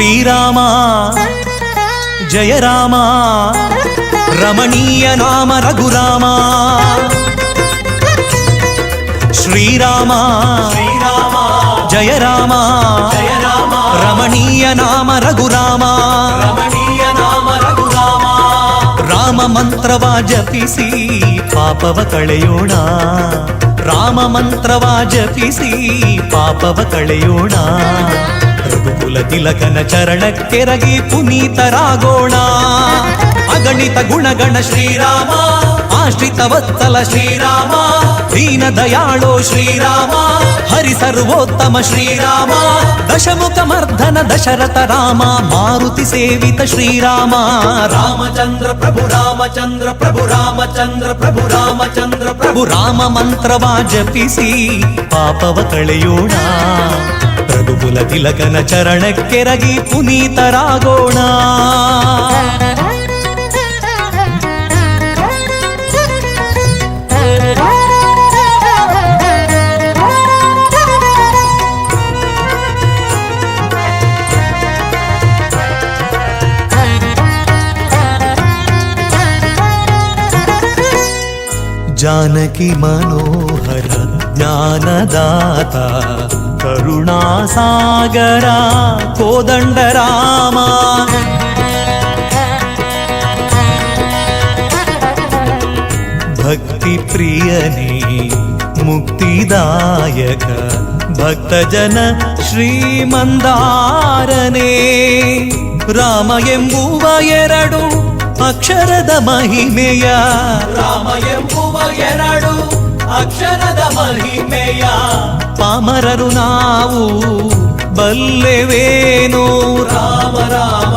శ్రీరామ జయ రామ రమణీయ నామ రఘురామ శ్రీరామ శ్రీరామ జయ రామ జయ రామ రమణీయ నామ రఘురామ రమణీయ ನಾಮ ರಘುರಾಮ ರಾಮ ಮಂತ್ರವ ಜಪಿಸಿ ಪಾಪವ ಕಳೆಯೋಣ ರಾಮ ಮಂತ್ರವ ಜಪಿಸಿ ಪಾಪವ ಕಳೆಯೋಣ ರಘುಕುಲ ತಿಲಕನ ಚರಣಕ್ಕೆರಗಿ ಪುನೀತರಾಗೋಣ. ಅಗಣಿತ ಗುಣಗಣ ಶ್ರೀರಾಮ, ಆಶ್ರಿತ ವತ್ಸಲ ಶ್ರೀರಾಮ, ದೀನ ದಯಾಳೋ ಶ್ರೀರಾಮ ಹರಿ ಸರ್ವೋತ್ತಮ ಶ್ರೀರಾಮ, ದಶಮುಖ ಮರ್ಧನ ದಶರಥ ರಾಮ, ಮಾರುತಿ ಸೇವಿತ ಶ್ರೀರಾಮ. ರಾಮಚಂದ್ರ ಪ್ರಭು ರಾಮಚಂದ್ರ ಪ್ರಭು ರಾಮಚಂದ್ರ ಪ್ರಭು ರಾಮಚಂದ್ರ ಪ್ರಭು, ರಾಮ ಮಂತ್ರವ ಜಪಿಸಿ ಪಾಪವ ಕಳೆಯೋಣ. ರಘುಕುಲ ತಿಲಕನ ಚರಣಕ್ಕೆರಗಿ ಪುನೀತರಾಗೋಣ ಜಾನಕಿ ಮನೋಹರ ಜ್ಞಾನದಾತ ಕರುಣಾಸಾಗರ ಕೋದಂಡ ರಾಮ ಭಕ್ತಿ ಪ್ರಿಯನೇ ಮುಕ್ತಿದಾಯಕ ಭಕ್ತಜನ ಶ್ರೀಮಂದಾರನೇ ರಾಮ ಎಂಬುವ ಎರಡು ಅಕ್ಷರದ ಮಹಿಮೆಯ ರಾಮ ಎಂಬುವ ಎರಡು ಅಕ್ಷರದ ಮಹಿಮೆಯ ಪಾಮರರು ನಾವು ಬಲ್ಲೆವೇನೋ ರಾಮ ರಾಮ